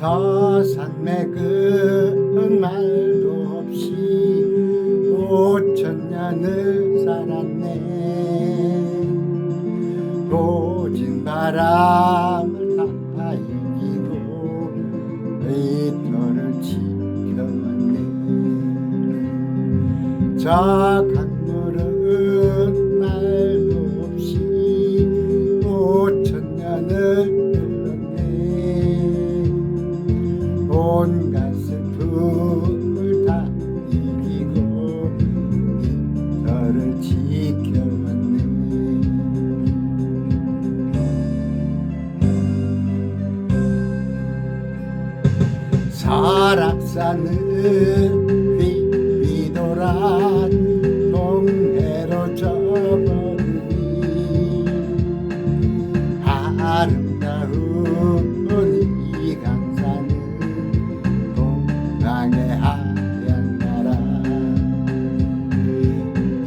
저 산맥 은 말도 없이 오천 년을 살았네. 고진 바람을 다 이기고 의터를 지켜왔네. 저 설악산은 휘휘돌아 동해로 져버리니 아름다운 이 강산은 동강의 하얀 나라.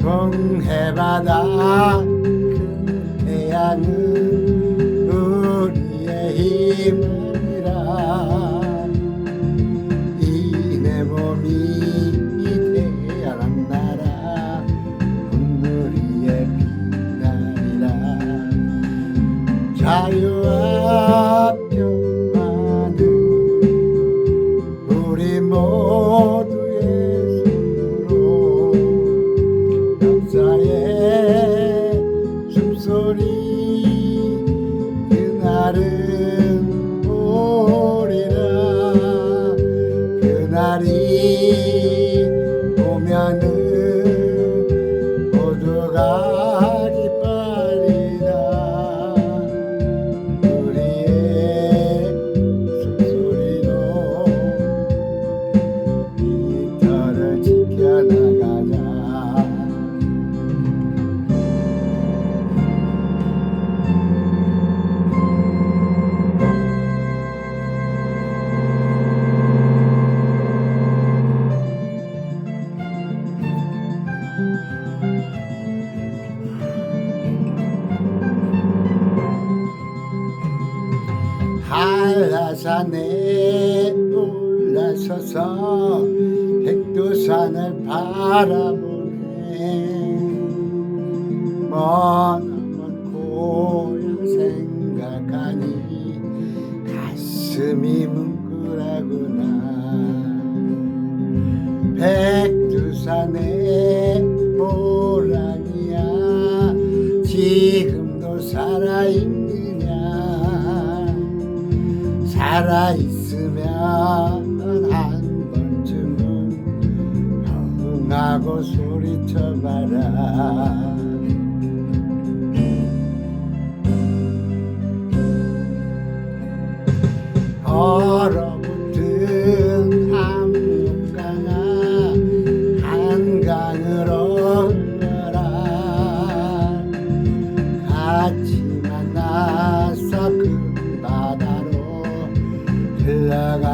동해바다 한라산에 올라서서 백두산을 바라보네. 먼먼 고향 생각하니 가슴이 뭉클하구나 살아있으면 한 번쯤은 흥하고 소리쳐봐라 la